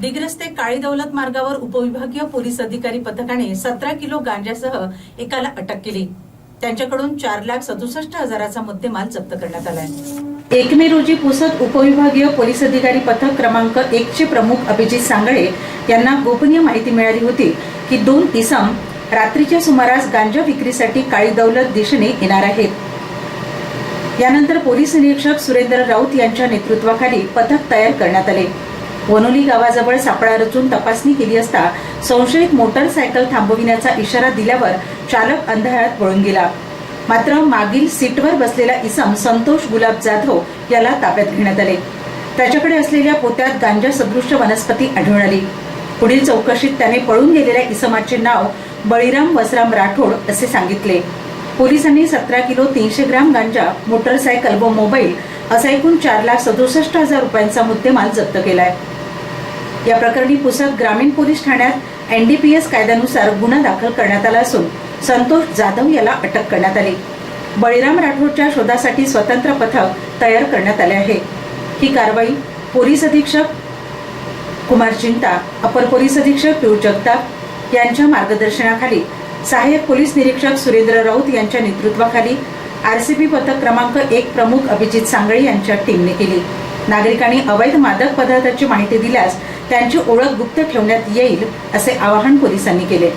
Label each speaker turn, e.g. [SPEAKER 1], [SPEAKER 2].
[SPEAKER 1] दिग्रस्ते काळी दौलत मार्गावर उपविभागीय पोलीस अधिकारी पथकाने सतरा किलो गांजासह एकाला अटक केली. त्यांच्याकडून चार लाख सदुसष्ट हजाराचा मुद्देमाल जप्त करण्यात आलाय. एक मे रोजी पुसद उपविभागीय पोलीस अधिकारी पथक क्रमांक एक चे प्रमुख अभिजित सांगळे यांना गोपनीय माहिती मिळाली होती की दोन इसम रात्रीच्या सुमारास गांजा विक्रीसाठी काळी दौलत दिशेने येणार आहेत. यानंतर पोलीस निरीक्षक सुरेंद्र राऊत यांच्या नेतृत्वाखाली पथक तयार करण्यात आले. वनोली गावाजवळ सापळा रचून तपासणी केली असता संशयित मोटरसायकल थांबविण्याचा इशारा दिल्यावर चालक अंधारात पळून गेला. मात्र मागील सीटवर बसलेला इसम संतोष गुलाब जाधव याला ताब्यात घेण्यात आले. त्याच्याकडे असलेल्या पोत्यात गांजा सदृश्य वनस्पती आढळून आली. पुढील चौकशीत त्याने पळून गेलेल्या इसमाचे नाव बळीराम वसराम राठोड असे सांगितले. पोलिसांनी सतरा किलो तीनशे ग्राम गांजा मोटरसायकल व मोबाईल असा एकूण चार लाख सदुसष्ट हजार रुपयांचा मुद्देमाल जप्त केलाय. या प्रकरणी पुसद ग्रामीण पोलीस ठाण्यात एनडीपीएस कायद्यानुसार गुन्हा दाखल करण्यात आला असून संतोष जाधव याला अटक करण्यात आली. बळीराम राठोडच्या शोधासाठी स्वतंत्र पथक तयार करण्यात आले आहे. ही कारवाई पोलीस अधीक्षक कुमार चिंता अपर पोलीस अधीक्षक पियुष जगताप यांच्या मार्गदर्शनाखाली सहाय्यक पोलीस निरीक्षक सुरेंद्र राऊत यांच्या नेतृत्वाखाली आरसीपी पथक क्रमांक एक प्रमुख अभिजित सांगळे यांच्या टीमने केली. नागरिकांनी अवैध मादक पदार्थाची माहिती दिल्यास त्यांची ओळख गुप्त ठेवण्यात येईल असे आवाहन पोलिसांनी केले.